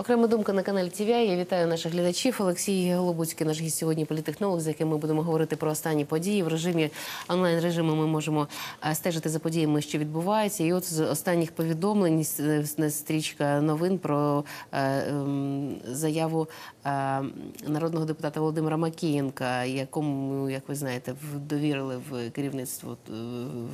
Окрема думка на каналі ТВ. Я вітаю наших глядачів. Олексій Голобуцький, наш гість сьогодні політехнолог, з яким ми будемо говорити про останні події. В режимі онлайн режиму ми можемо е, стежити за подіями, що відбуваються. І от з останніх повідомлень с- стрічка новин про е, ем, заяву е, народного депутата Володимира Макієнка, якому, як ви знаєте, довірили в керівництво е,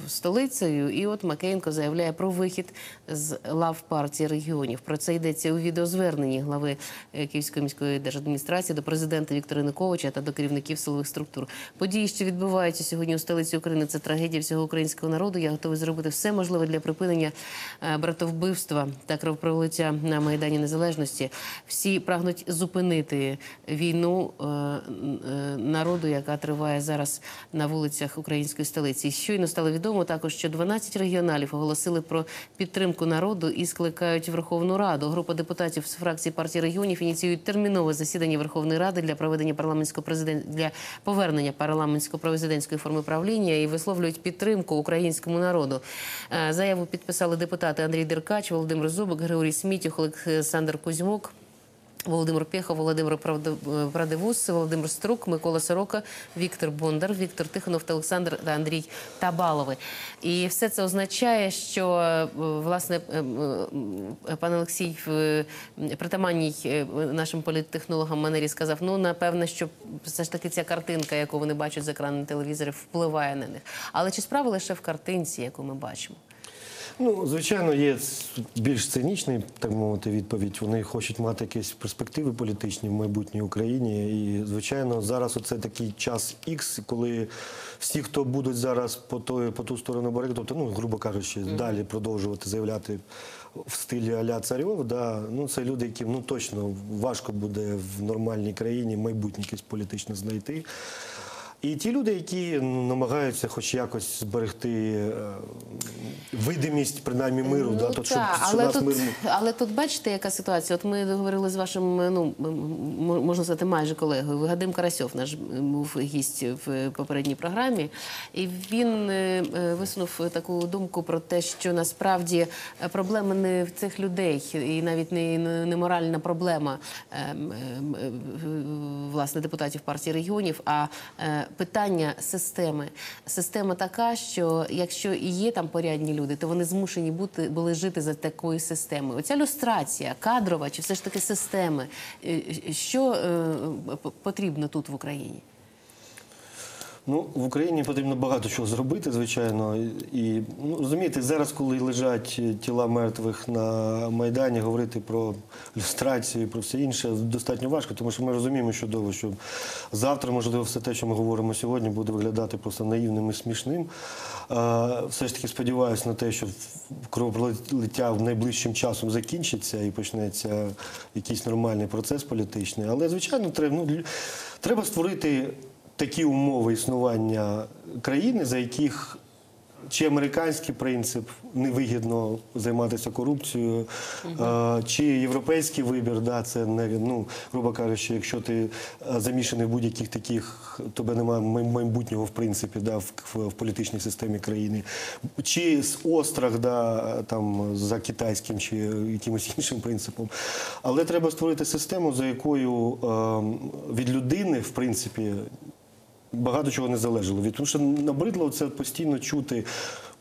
столицею. І от Макієнко заявляє про вихід з лав партії регіонів. Про це йдеться у відеозверненні глави е, Київської міської держадміністрації до президента Віктора Януковича та до керівників силових структур. Події, що відбуваються сьогодні у столиці України, це трагедія всього українського народу. Я готовий зробити все можливе для припинення е, братовбивства та кровопролиття на майдані Незалежності. Всі прагнуть зупинити війну е, е, народу, яка триває зараз на вулицях української столиці. Щойно стало відомо також, що 12 регіоналів оголосили про підтримку народу і скликають Верховну Раду. Група депутатів з фракції партії регіонів ініціюють термінове засідання Верховної Ради для проведення парламентського президент для повернення парламентсько-президентської форми правління і висловлюють підтримку українському народу. Е, Заяву підписали депутати Андрій Деркач, Володимир Зубик, Григорій Смітюх, Олександр Кузьмук. Володимир Пєхов, Володимир Прадивус, Володимир Струк, Микола Сорока, Віктор Бондар, Віктор Тихонов та Олександр та Андрій Табалови. І все це означає, що е, власне е, е, пан Олексій притаманній нашим політтехнологам манері сказав: ну напевне, що все ж таки ця картинка, яку вони бачать з екрану телевізорів, впливає на них. Але чи справа лише в картинці, яку ми бачимо? Ну, звичайно, є більш цинічний, так мовити, відповідь. Вони хочуть мати якісь перспективи політичні в майбутній Україні. І, звичайно, зараз оце такий час Х, коли всі, хто будуть зараз по тої, по ту сторону барикаду, тобто, ну, грубо кажучи, далі продовжувати заявляти в стилі Аля Царьов, да, ну, це люди, яким ну, точно важко буде в нормальній країні майбутнє якесь політичне знайти. І ті люди, які намагаються хоч якось зберегти е, видимість, принаймні миру, да, то, щоб, Ну, та, що але, тут, мирно. але тут бачите, яка ситуація. От ми говорили з вашим, ну м- м- можна сказати, майже колегою. Вадим Карасьов, наш був гість в попередній програмі, і він е, е, висунув таку думку про те, що насправді е, проблема не в цих людей, і навіть не, не моральна проблема ем, ем, е, власне депутатів партії регіонів, а е, питання системи. Система така, що якщо і є там порядні люди, то вони змушені бути були жити за такою системою. Оця люстрація кадрова чи все ж таки системи, е, що е, потрібно тут в Україні? Ну, в Україні потрібно багато чого зробити, звичайно. І ну, розумієте, зараз, коли лежать тіла мертвих на Майдані, говорити про люстрацію, про все інше достатньо важко, тому що ми розуміємо чудово, що завтра, можливо, все те, що ми говоримо сьогодні, буде виглядати просто наївним і смішним. Все ж таки сподіваюся на те, що кровопролиття в найближчим часом закінчиться і почнеться якийсь нормальний процес політичний. Але, звичайно, треба, ну, треба створити такі умови існування країни, за яких чи американський принцип невигідно займатися корупцією, е, чи європейський вибір, да, це не ну, грубо кажучи, якщо ти е, замішаний в будь-яких таких, тебе немає майбутнього в принципі, да, в, в, в політичній системі країни, чи з острах, да, там за китайським чи якимось іншим принципом. Але треба створити систему, за якою е, від людини, в принципі, багато чого не залежало від тому, що набридло це постійно чути.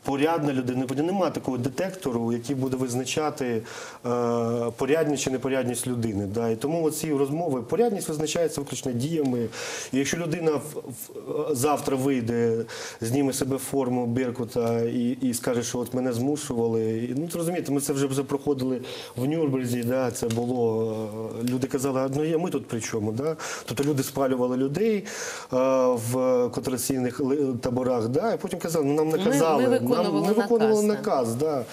Порядна людина, немає такого детектору, який буде визначати е, порядність чи непорядність людини. Да? І тому ці розмови, порядність визначається виключно діями. І якщо людина в, в, завтра вийде, зніме себе форму Беркута і, і скаже, що от мене змушували. І, ну, розумієте, ми це вже проходили в Нюрнберзі, да? це було. е, Люди казали, ну є ми тут при чому? Да? Тобто люди спалювали людей е, в концентраційних ли- таборах, да? і потім казали, ну нам Ми- наказали. ми нам, виконували ми виконували наказ, наказ. Да.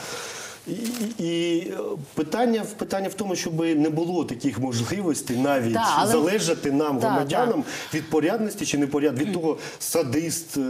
І, і, питання, питання в тому, щоб не було таких можливостей навіть Да, але- залежати нам, Да, громадянам, від порядності чи непорядності, від того, садист е,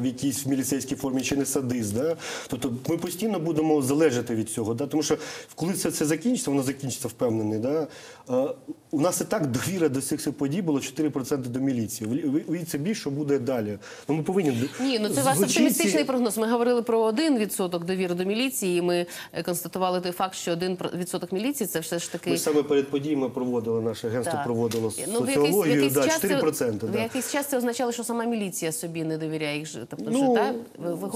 в якійсь міліцейській формі чи не садист. Да? Тобто ми постійно будемо залежати від цього. Да? Тому що коли це, це закінчиться, воно закінчиться впевнений. Да? Е, у нас і так довіра до цих всіх подій було 4% до міліції. Уявіть собі, що буде далі. Ну, ми повинні Ні, ну це у вас оптимістичний прогноз. Ми говорили про 1% довіри до міліції. і Ми констатували той факт, що один про- відсоток міліції це все ж таки Ми саме перед подіями проводили, наше агентство Так. проводило Ну, в якийсь- в соціологію, якийсь да, час це- 4%. В якийсь час це означало, що сама міліція собі не довіряє їх. Тобто, Ну, так?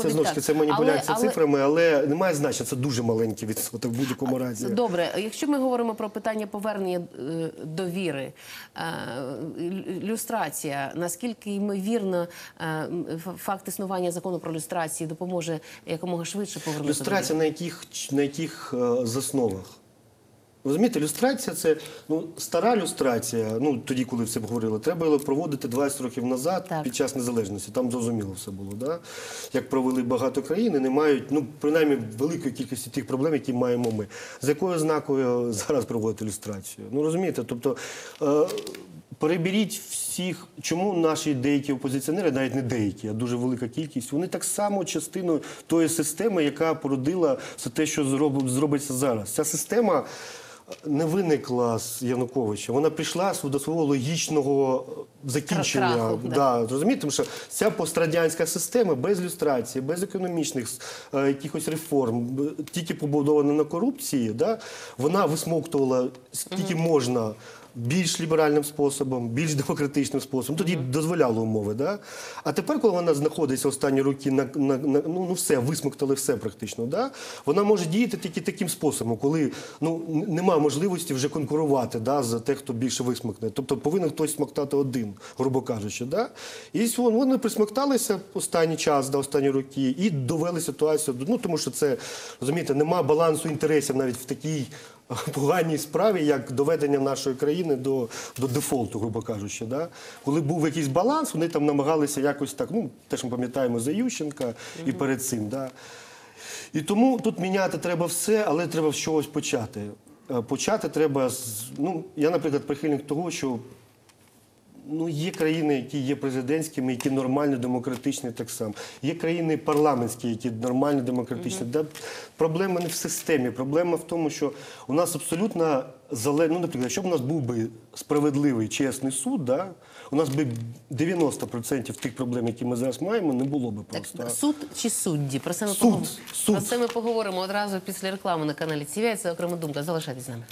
Це знову ж таки це маніпуляція Але- але- цифрами, але немає значення, це дуже маленький відсоток в будь-якому разі. Добре, якщо ми говоримо про питання повернення е, довіри, е, люстрація, наскільки ймовірно е, факт існування закону про люстрацію допоможе якомога швидше повернути Люстрація на яких, на яких е, засновах? Розумієте, люстрація це ну, стара люстрація, ну тоді, коли все говорили, треба було проводити 20 років назад Так. під час незалежності. Там зрозуміло все було. Да? Як провели багато країн, і не мають ну, принаймні великої кількості тих проблем, які маємо ми. З якою ознакою зараз проводити люстрацію? Ну розумієте, тобто. Е, Переберіть всіх, чому наші деякі опозиціонери, навіть не деякі, а дуже велика кількість, вони так само частиною тої системи, яка породила все те, що зроб- зробиться зараз. Ця система не виникла з Януковича. Вона прийшла до свого логічного закінчення. Краху, да. Да, розумієте, тому що ця пострадянська система без люстрації, без економічних е, якихось реформ, тільки побудована на корупції, да, вона висмоктувала скільки можна. Більш ліберальним способом, більш демократичним способом, тоді дозволяло умови. Да? А тепер, коли вона знаходиться останні роки на, на, на ну, ну все, висмоктали все практично. Да? Вона може діяти тільки таким способом, коли ну, н- нема можливості вже конкурувати да, за те, хто більше висмокне. Тобто повинен хтось смоктати один, грубо кажучи. Да? І вони присмокталися останній час, да, останні роки, і довели ситуацію. Ну, тому що це, розумієте, нема балансу інтересів навіть в такій поганій справі, як доведення нашої країни до, до дефолту, грубо кажучи. Да? Коли був якийсь баланс, вони там намагалися якось так, ну, теж ми пам'ятаємо за Ющенка і перед цим. Да? І тому тут міняти треба все, але треба з чогось почати. Е, Почати треба з. Ну, я, наприклад, прихильник того, що ну, є країни, які є президентськими, які нормально демократичні так само. Є країни парламентські, які нормально демократичні. Да, проблема не в системі. Проблема в тому, що у нас абсолютно залежно, ну, наприклад, якщо б у нас був би справедливий, чесний суд, да, у нас би 90% тих проблем, які ми зараз маємо, не було би Так, просто. суд чи судді? Про це ми Суд, поговоримо. суд. Про це ми поговоримо одразу після реклами на каналі ТВ. Це окрема думка. Залишайтесь з нами.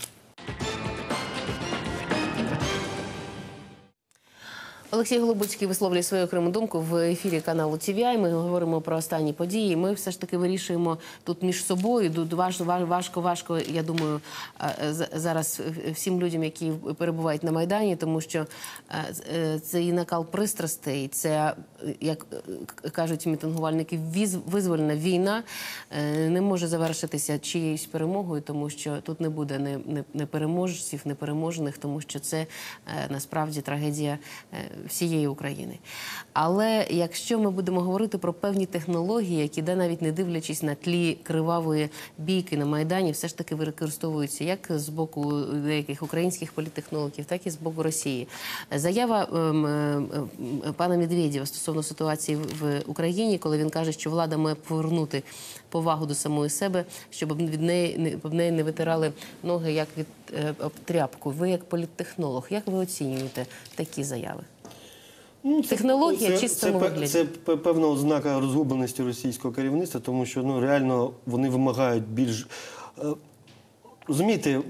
Олексій Голубуцький висловлює свою окрему думку в ефірі каналу TVI. Ми говоримо про останні події. Ми все ж таки вирішуємо тут між собою. Тут важко, важко. Я думаю, е, зараз всім людям, які перебувають на майдані, тому що е, е, це і накал пристрастей, це як кажуть мітингувальники, визвольна війна не може завершитися чиєюсь перемогою, тому що тут не буде не, переможців, не переможених, тому що це насправді трагедія всієї України. Але якщо ми будемо говорити про певні технології, які де навіть не дивлячись на тлі кривавої бійки на майдані, все ж таки використовуються як з боку деяких українських політтехнологів, так і з боку Росії. Заява ем, ем, ем, пана Медведєва стосовно ситуації в Україні, коли він каже, що влада має повернути повагу до самої себе, щоб від неї не об неї не витирали ноги як від е, тряпку. Ви як політтехнолог, як ви оцінюєте такі заяви? Ну, Технологія це, чистому це, вигляді. Це п- певна ознака розгубленості російського керівництва, тому що ну, реально вони вимагають більш. е, Розумієте,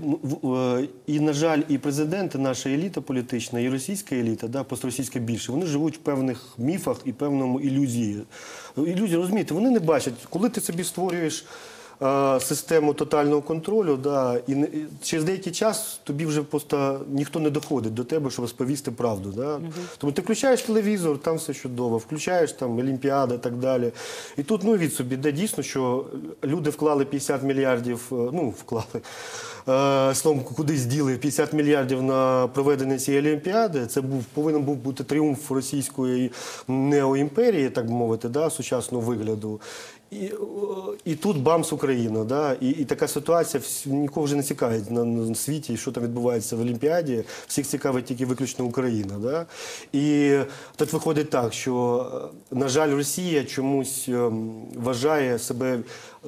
е, і, на жаль, і президенти, наша еліта політична, і російська еліта, да, постросійська більше, вони живуть в певних міфах і певному ілюзії. Ілюзії, розумієте, вони не бачать, коли ти собі створюєш систему тотального контролю, да, і, через деякий час тобі вже просто ніхто не доходить до тебе, щоб розповісти правду. Да? Тому ти включаєш телевізор, там все чудово, включаєш там Олімпіади і так далі. І тут ну від собі, де дійсно, що люди вклали 50 мільярдів, е, ну вклали. е, Словом, кудись діли 50 мільярдів на проведення цієї олімпіади. Це був повинен був бути тріумф російської неоімперії, так би мовити, да, сучасного вигляду. І, тут бамс Україна. Да? І, і така ситуація нікого вже не цікавить на, на світі, що там відбувається в Олімпіаді. Всіх цікавить тільки виключно Україна. Да? І тут виходить так, що, е, на жаль, Росія чомусь ем, вважає себе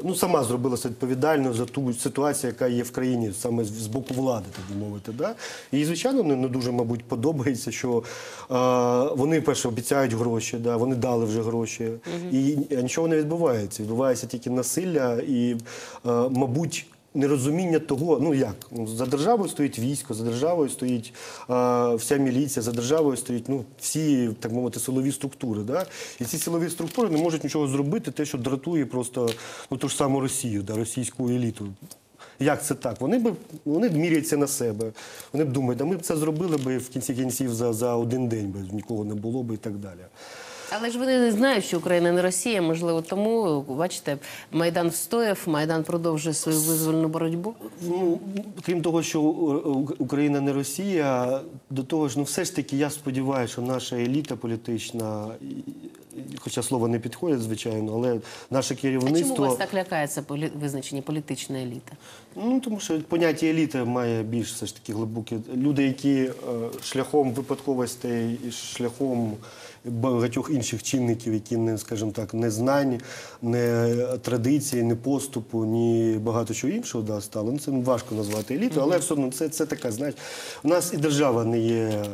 ну, сама зробилася відповідальною за ту ситуацію, яка є в країні саме з боку влади, так би мовити. Да? І, звичайно, не, не дуже, мабуть, подобається, що е, вони перше обіцяють гроші, да? вони дали вже гроші, і нічого не відбувається. Відбувається тільки насилля і, е, мабуть. Нерозуміння того, ну як ну, за державою стоїть військо, за державою стоїть е, вся міліція, за державою стоїть ну всі так мовити силові структури. Да? І ці силові структури не можуть нічого зробити, те, що дратує просто ну ту ж саму Росію, да, російську еліту. Як це так? Вони б вони б міряться на себе. Вони б думають, да ми б це зробили б в кінці кінців за, за один день, би нікого не було б і так далі. Але ж вони не знають, що Україна не Росія. Можливо, тому бачите, майдан встояв, майдан продовжує свою визвольну боротьбу. Ну, крім того, що Україна не Росія, до того ж, ну все ж таки, я сподіваюся, що наша еліта політична, хоча слово не підходить, звичайно, але наше А чому вас так лякається визначення політична еліта? Ну тому що поняття еліти має більш все ж таки глибокі люди, які е, шляхом випадковостей і шляхом багатьох інших чинників, які не, скажімо так, не знань, не традиції, не поступу, ні багато чого іншого да, стало. Ну це важко назвати елітою, але все одно це, це така, знаєш, у нас і держава не є е,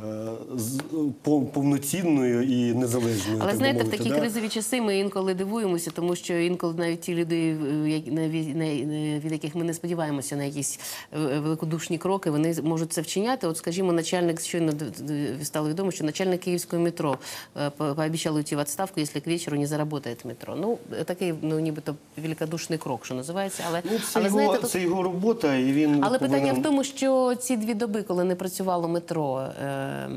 повноцінною і незалежною. Але так знаєте, в такі да. кризові часи ми інколи дивуємося, тому що інколи навіть ті люди, е, від яких ми не сподіваємося на якісь е, великодушні кроки, вони можуть це вчиняти. От, скажімо, начальник щойно стало відомо, що начальник київського метро е, по- пообіцяв уйти в відставку, якщо к вечору не заработає метро. Ну е, такий, ну нібито великодушний крок, що називається. Але, Ну, це, але його, знаєте, тут це його робота, і він але повинен... питання в тому, що ці дві доби, коли не працювало метро, е,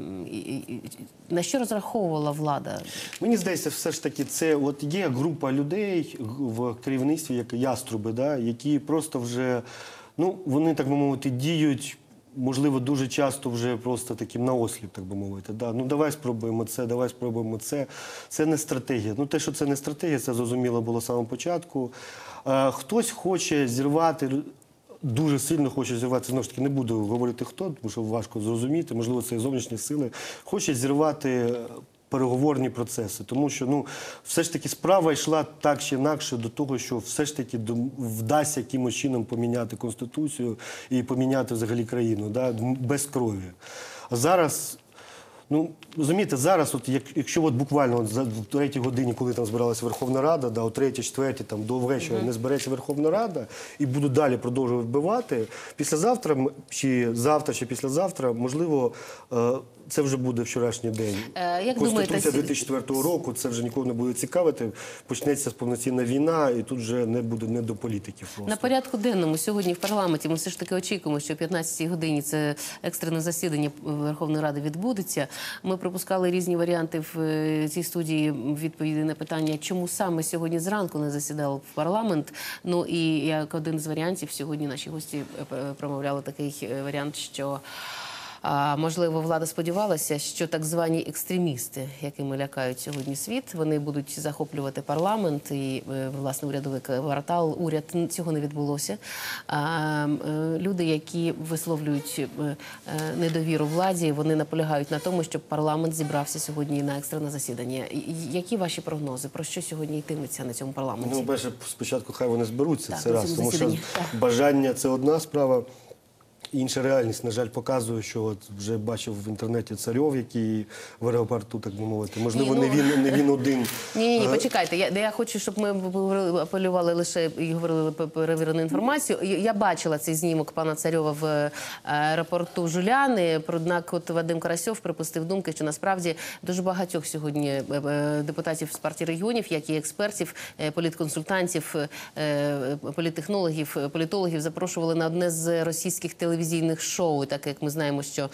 на що розраховувала влада? Мені здається, все ж таки, це от є група людей в керівництві, як яструби, да, які просто вже, ну, вони, так би мовити, діють. Можливо, дуже часто вже просто таким наосліп, так би мовити. Да. Ну давай спробуємо це, давай спробуємо це. Це не стратегія. Ну те, що це не стратегія, це зрозуміло було з самого початку. Е, хтось хоче зірвати дуже сильно хоче зірвати, знову ж таки, не буду говорити хто, тому що важко зрозуміти, можливо, це і зовнішні сили, хоче зірвати е, переговорні процеси. Тому що ну, все ж таки справа йшла так чи інакше до того, що все ж таки вдасться якимось чином поміняти Конституцію і поміняти взагалі країну да, без крові. А зараз. Ну, розумієте, зараз, от як, якщо от буквально от за в третій годині, коли там збиралася Верховна Рада, да, о третій, четвертій, там до вечора не збереться Верховна Рада і будуть далі продовжувати вбивати. Післязавтра чи завтра, чи післязавтра, можливо, е, це вже буде вчорашній день. Е, як Конституція думаєте, 2004 року це вже нікого не буде цікавити. Почнеться повноцінна війна, і тут вже не буде не до політиків. Просто. На порядку денному сьогодні в парламенті ми все ж таки очікуємо, що о 15-й годині це екстрене засідання Верховної Ради відбудеться. Ми пропускали різні варіанти в е, цій студії відповіді на питання, чому саме сьогодні зранку не засідав парламент. Ну і як один з варіантів сьогодні наші гості е, промовляли такий е, варіант, що. А, можливо, влада сподівалася, що так звані екстремісти, якими лякають сьогодні світ, вони будуть захоплювати парламент і е, власне урядовий квартал. Уряд цього не відбулося. А е, люди, які висловлюють е, недовіру владі, вони наполягають на тому, щоб парламент зібрався сьогодні на екстрене засідання. Які ваші прогнози? Про що сьогодні йтиметься на цьому парламенті? Ну, перше, спочатку хай вони зберуться, Так, це раз. Тому що бажання це одна справа. Інша реальність, на жаль, показує, що от вже бачив в інтернеті царьов, який в аеропорту, так би мовити. Можливо, Ні, не ну- він не він один. Ні, ні, ні, почекайте. Я, я хочу, щоб ми апелювали лише і говорили про перевірену інформацію. Я- бачила цей знімок пана Царьова в е, аеропорту Жуляни. Однак, от Вадим Карасьов припустив думки, що насправді дуже багатьох сьогодні е, е, депутатів з партії регіонів, як і експертів, політконсультантів, політтехнологів, політологів запрошували на одне з російських телевізійних шоу. Так як ми знаємо, що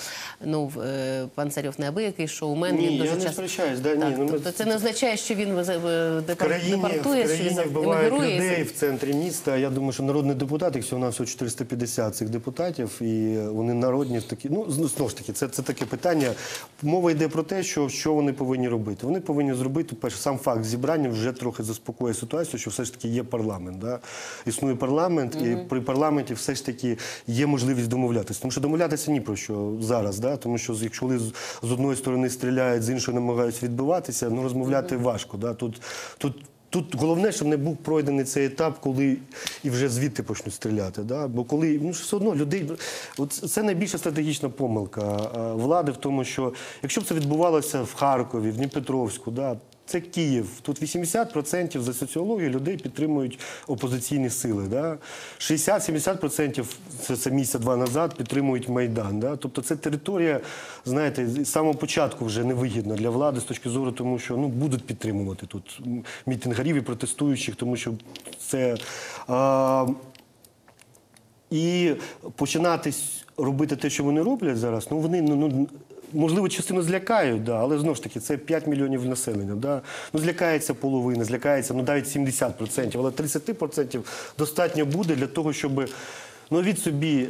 ну е, пан Царьов неабиякий шоумен. Ні, він я дуже не часто сперечаюсь, да, ні, так, ну, ми- тобто це не означає, що він е, В депар- країні, що він вбивають людей в центрі міста. Я думаю, що народний депутат, якщо у нас всього 450 цих депутатів, і вони народні в такі. Ну знову ж таки, це, це таке питання. Мова йде про те, що, що вони повинні робити. Вони повинні зробити перше, сам факт зібрання вже трохи заспокоює ситуацію, що все ж таки є парламент. Да? Існує парламент, і при парламенті все ж таки є можливість домовлятися. Тому що домовлятися ні про що зараз, да? тому що якщо вони з, з одної сторони стріляють, з іншої намагаються відбиватися, ну розмовляти важко. Да? Тут, тут Тут головне, щоб не був пройдений цей етап, коли і вже звідти почнуть стріляти. Да? Бо коли ну все одно людей, от це найбільша стратегічна помилка влади в тому, що якщо б це відбувалося в Харкові, в Дніпропетровську, да, це Київ. Тут 80% за соціологію людей підтримують опозиційні сили. Да? 60-70% це, це місяця два назад підтримують Майдан. Да? Тобто це територія, знаєте, з самого початку вже невигідна для влади з точки зору, тому що ну, будуть підтримувати тут мітингарів і протестуючих, тому що це. А, і починати робити те, що вони роблять зараз, ну вони ну, ну можливо частину злякають, да, але знову ж таки це 5 мільйонів населення. Да. Ну злякається половина, злякається ну навіть 70%, але 30% достатньо буде для того, щоб ну від собі. е,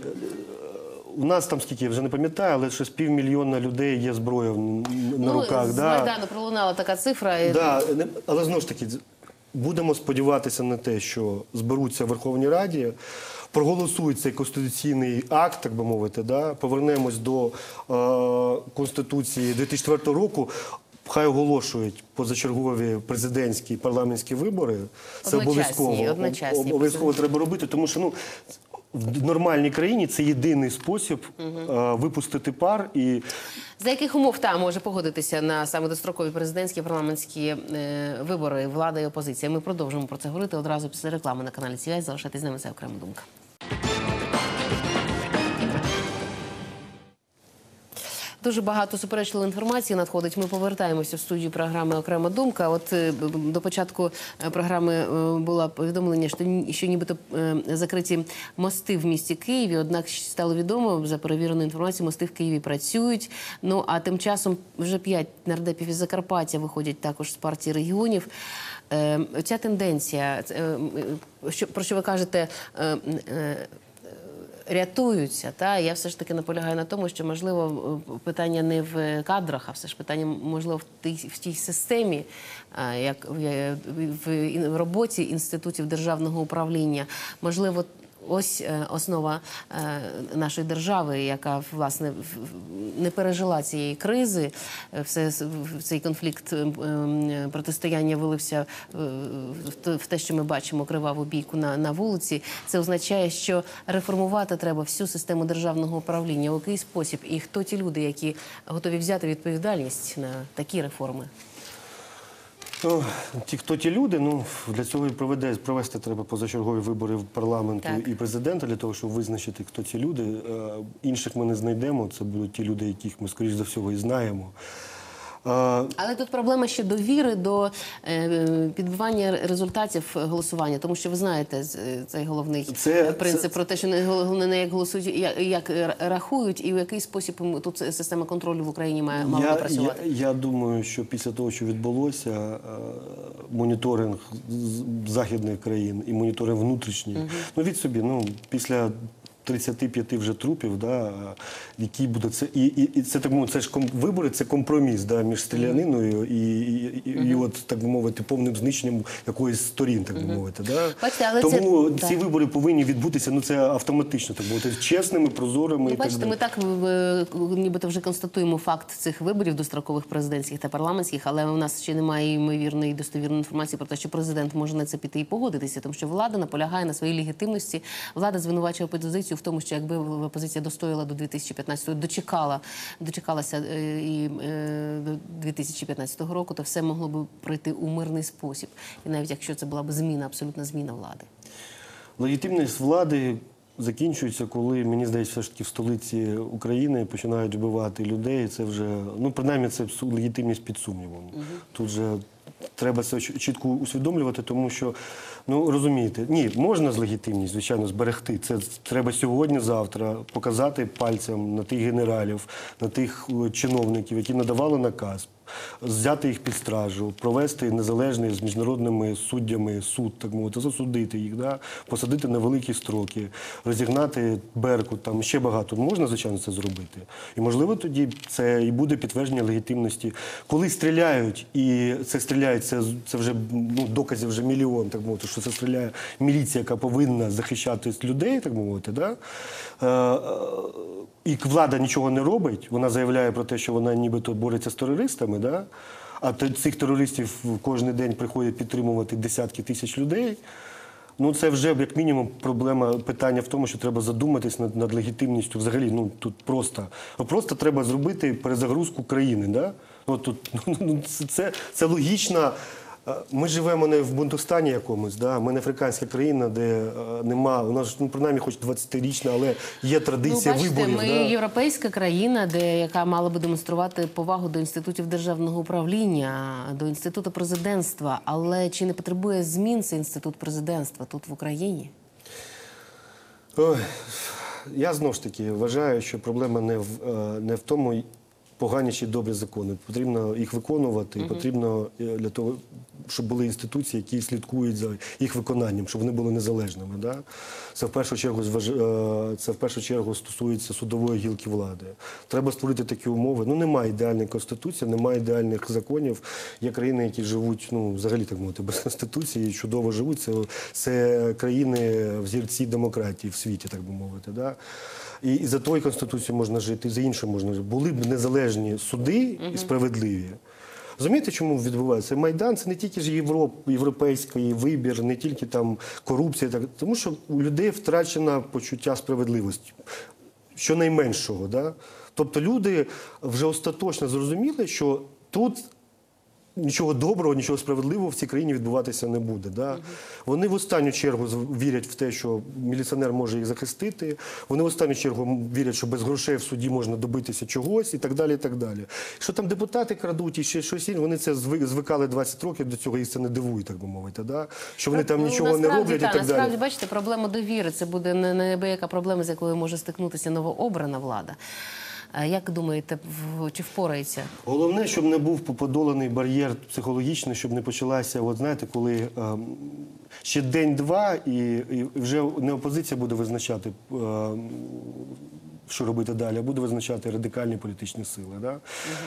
У нас там скільки я вже не пам'ятаю, але щось півмільйона людей є зброя на ну, руках. з да. Майдану пролунала така цифра. і- Да, але знову ж таки, будемо сподіватися на те, що зберуться в Верховній Раді, проголосують цей конституційний акт, так би мовити, да, повернемось до е, Конституції 2004 року. Хай оголошують позачергові президентські і парламентські вибори. Це обов'язково обов'язково треба робити, тому що ну в нормальній країні це єдиний спосіб е, випустити пар і За яких умов та може погодитися на саме дострокові президентські парламентські е, вибори влада і опозиція? Ми продовжимо про це говорити одразу після реклами на каналі ТВ. Залишайтесь з нами, це окрема думка. Дуже багато суперечливої інформації надходить. Ми повертаємося в студію програми Окрема думка. От е, до початку е, програми е, було повідомлення, що, що нібито закриті мости в місті Києві. Однак стало відомо за перевіреною інформацією, мости в Києві працюють. Ну а тим часом вже п'ять нардепів із Закарпаття виходять також з партії регіонів. Ця тенденція, про що ви кажете? Рятуються. Та я все ж таки наполягаю на тому, що можливо питання не в кадрах, а все ж питання можливо в тій в тій системі, як в роботі інститутів державного управління. Можливо. Ось е, основа е, нашої держави, яка власне не пережила цієї кризи, Е, все цей конфлікт е, протистояння вилився в те, що ми бачимо криваву бійку на, на вулиці. Це означає, що реформувати треба всю систему державного управління. У який спосіб і хто ті люди, які готові взяти відповідальність на такі реформи? Ну, ті, хто ті люди, ну для цього і проведе провести треба позачергові вибори в парламенту Так. і президента для того, щоб визначити, хто ці люди. Е, Інших ми не знайдемо. Це будуть ті люди, яких ми скоріш за всього і знаємо. Е, Але тут проблема ще довіри до е, підбивання результатів голосування, тому що ви знаєте е, цей головний Це- е, принцип це- про те, що не головне не як голосують, як, як рахують, і в який спосіб тут система контролю в Україні має мала працювати. я, я думаю, що після того, що відбулося, е, моніторинг західних країн і моніторинг внутрішній, ну від собі, ну після. 35 вже трупів, да, які буде це і, і, і це так мовити, це ж ком, вибори, це компроміс да, між стріляниною і, і, і, і от так би мовити, повним знищенням якоїсь сторін, так би мовити. Да. Бачите, але це- Тому да. ці вибори повинні відбутися. Ну це автоматично, так би мовити, чесними, прозорими. Ну, і бачите, далі. ми так нібито вже констатуємо факт цих виборів дострокових президентських та парламентських, але у нас ще немає ймовірної достовірної інформації про те, що президент може на це піти і погодитися, тому що влада наполягає на своїй легітимності. Влада звинувачує опозицію в тому, що якби опозиція достояла до 2015-го, дочекала, дочекалася е, і е, до 2015 року, то все могло би пройти у мирний спосіб. І навіть якщо це була б зміна, абсолютна зміна влади. Легітимність влади закінчується, коли, мені здається, все ж таки в столиці України починають вбивати людей. Це вже, ну, принаймні, це легітимність під сумнівом. Тут же треба це чітко усвідомлювати, тому що, ну розумієте, ні, можна з легітимність, звичайно, зберегти. Це треба сьогодні, завтра показати пальцем на тих генералів, на тих е, чиновників, які надавали наказ. Взяти їх під стражу, провести незалежний з міжнародними суддями суд, так мовити, засудити їх, да? посадити на великі строки, розігнати берку, там ще багато. Можна, звичайно, це зробити. І можливо тоді це і буде підтвердження легітимності. Коли стріляють, і це стріляють, це, це вже ну, доказів вже мільйон, так мовити, що це стріляє міліція, яка повинна захищати людей, так мовити. Да? І влада нічого не робить, вона заявляє про те, що вона нібито бореться з терористами, да? а цих терористів кожен день приходять підтримувати десятки тисяч людей. Ну, це вже як мінімум проблема питання в тому, що треба задуматись над, над легітимністю. Взагалі, ну тут просто ну, просто треба зробити перезагрузку країни. Да? Ну, тут, ну, це, це, це логічна. Ми живемо не в Бундустані якомусь, да? ми не африканська країна, де е, нема, у нас ну, принаймні хоч 20-річна, але є традиція ну, бачите, виборів. ми да? європейська країна, де яка мала би демонструвати повагу до інститутів державного управління, до інституту президентства. Але чи не потребує змін цей інститут президентства тут в Україні? Ой, я знову ж таки вважаю, що проблема не в, е, не в тому, погані чи добрі закони. Потрібно їх виконувати, і потрібно е, для того, щоб були інституції, які слідкують за їх виконанням, щоб вони були незалежними. Да? Це в першу чергу е, це в першу чергу стосується судової гілки влади. Треба створити такі умови. Ну немає ідеальної конституції, немає ідеальних законів. Є країни, які живуть, ну взагалі так мовити, без конституції, і чудово живуть. Це, це країни взірці демократії в світі, так би мовити. Да? І, і за тою конституцією можна жити, і за іншою можна жити. Були б незалежні суди і справедливі. Розумієте, чому відбувається? Майдан це не тільки ж Європ, європейський вибір, не тільки там корупція, так тому що у людей втрачено почуття справедливості, щонайменшого. Да? Тобто люди вже остаточно зрозуміли, що тут нічого доброго, нічого справедливого в цій країні відбуватися не буде. Да? Вони в останню чергу вірять в те, що міліціонер може їх захистити. Вони в останню чергу вірять, що без грошей в суді можна добитися чогось і так далі. І так далі. Що там депутати крадуть і ще щось інше, вони це звикали 20 років до цього, їх це не дивує, так би мовити. Да? Що вони там Ну, нічого не роблять та, і так насправді, далі. бачите, проблема довіри. Це буде не неабияка проблема, з якою може стикнутися новообрана влада. Як думаєте, чи впорається? Головне, щоб не був подоланий бар'єр психологічний, щоб не почалася, от знаєте, коли ем, ще день-два, і, і вже не опозиція буде визначати, ем, що робити далі, а буде визначати радикальні політичні сили. Да?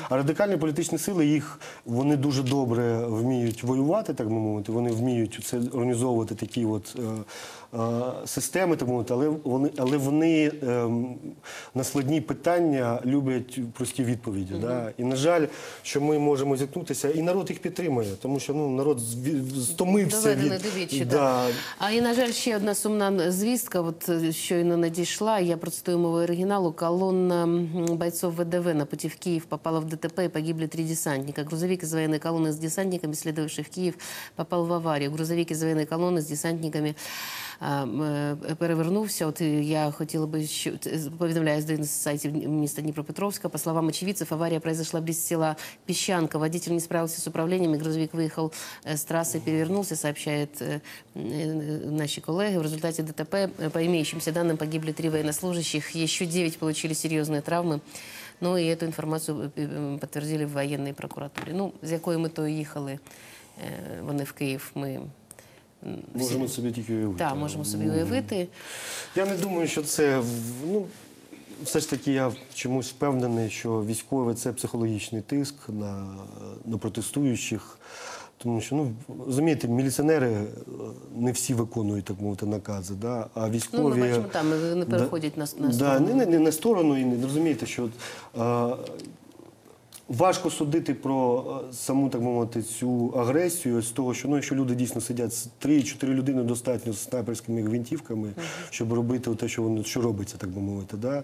А радикальні політичні сили їх вони дуже добре вміють воювати, так би мовити. Вони вміють це організовувати такі от. Е, Системи, мовити, але вони, але вони ем, на складні питання люблять прості відповіді. Да? І на жаль, що ми можемо зіткнутися, і народ їх підтримує, тому що ну народ стомився від до да. да. А і, на жаль, ще одна сумна звістка. От е, щойно надійшла. Я процитую мову оригіналу. Колонна бойцов ВДВ на пути в Киев попала в ДТП и погибли три десантника. Грузовик из военной колонны с десантниками, следовавший в Киев, попал в аварию. Грузовик из военной колонны з десантниками перевернувся. От е, я хотіла би, що т- повідомляю з один з сайтів міста Дніпропетровська. По словам очевидцев, авария произошла близ села Песчанка. Водитель не справился с управлением, и грузовик выехал э, с трассы и перевернулся, сообщают э, э, наши коллеги. В результате ДТП, э, по имеющимся данным, погибли три военнослужащих, еще девять получили серьезные травмы. Ну і цю інформацію е, е, підтвердили в воєнній прокуратурі. Ну, з якою метою їхали е, вони в Київ, ми м, всі- Можемо собі тільки уявити. Так, можемо собі уявити. Я не думаю, що це ну. Все ж таки, я чомусь впевнений, що військове це психологічний тиск на, на протестуючих. Тому що, ну, розумієте, міліціонери е, не всі виконують, так мовити, накази, да? а військові... Ну, ми бачимо, там вони переходять на, на да, сторону. не, не, не на сторону, і не розумієте, що е, важко судити про е, саму, так мовити, цю агресію з того, що ну, якщо люди дійсно сидять три-чотири людини достатньо з снайперськими гвинтівками, щоб робити те, що вони що робиться, так би мовити. Да?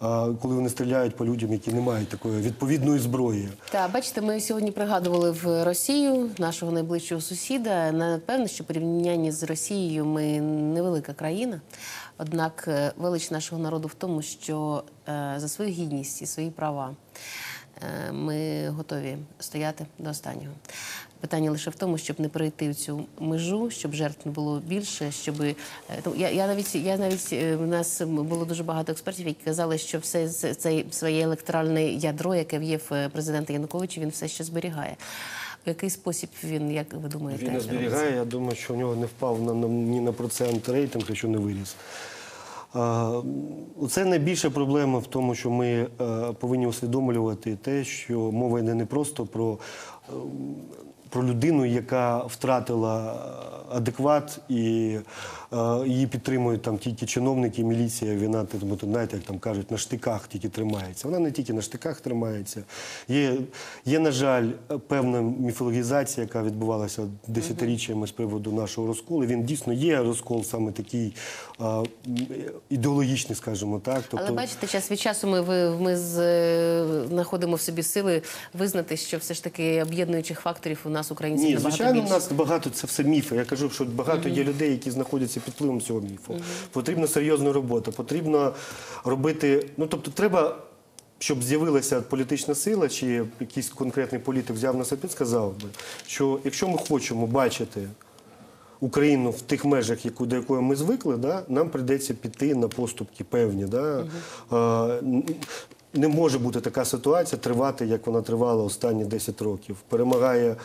А коли вони стріляють по людям, які не мають такої відповідної зброї. Так, бачите, ми сьогодні пригадували в Росію нашого найближчого сусіда. Напевно, що порівнянні з Росією ми невелика країна. Однак е, велич нашого народу в тому, що е, за свою гідність і свої права ми готові стояти до останнього. Питання лише в тому, щоб не перейти цю межу, щоб жертв не було більше, щоб е, я, я навіть я навіть е, в нас було дуже багато експертів, які казали, що все це своє електоральне ядро, яке в'є в е, президента Януковича, він все ще зберігає. В який спосіб він, як ви думаєте, Він не зберігає. Я думаю, що в нього не впав на, на, ні на процент рейтинг, якщо не виріс. Це найбільша проблема в тому, що ми е, повинні усвідомлювати те, що мова йде не просто про, е, про людину, яка втратила адекват і е, її підтримують там тільки чиновники, міліція, війна, тому знаєте, як там кажуть, на штиках тільки тримається. Вона не тільки на штиках тримається. Є, є на жаль, певна міфологізація, яка відбувалася десятиріччями з приводу нашого розколу. Він дійсно є розкол саме такий е, ідеологічний, скажімо так. Тобто, Але бачите, час від часу ми, ви- ми з, е, знаходимо в собі сили визнати, що все ж таки об'єднуючих факторів у нас українців Ні, набагато звичайно, більше. у нас багато це все міфи. Я кажу, що багато є людей, які знаходяться під впливом цього міфу. Потрібна серйозна робота, потрібно робити. Ну тобто, треба, щоб з'явилася політична сила, чи якийсь конкретний політик взяв на себе, сказав би, що якщо ми хочемо бачити. Україну в тих межах, яку, до якої ми звикли, да, нам прийдеться піти на поступки певні. Да. Н- не може бути така ситуація тривати, як вона тривала останні 10 років. Перемагає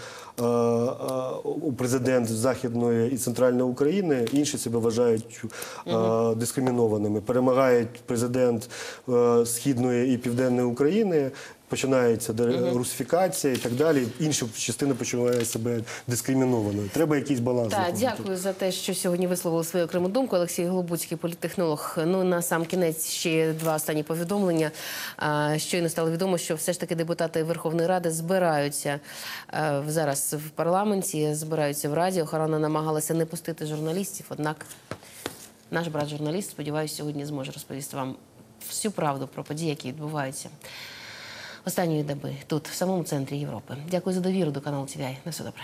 президент Західної і Центральної України, інші себе вважають е, дискримінованими. Перемагає президент е, Східної і Південної України. Починається русифікація і так далі. Інша частина почуває себе дискримінованою. Треба якийсь баланс. Так, дякую за те, що сьогодні висловили свою окрему думку. Олексій Голобуцький, політтехнолог. Ну на сам кінець ще два останні повідомлення. Щойно стало відомо, що все ж таки депутати Верховної Ради збираються е, в парламенті, збираються в Раді. Охорона намагалася не пустити журналістів. Однак наш брат журналіст, сподіваюся, сьогодні зможе розповісти вам всю правду про події, які відбуваються. Останньої доби тут, в самому центрі Європи. Дякую за довіру до каналу ТВІ. На все добре.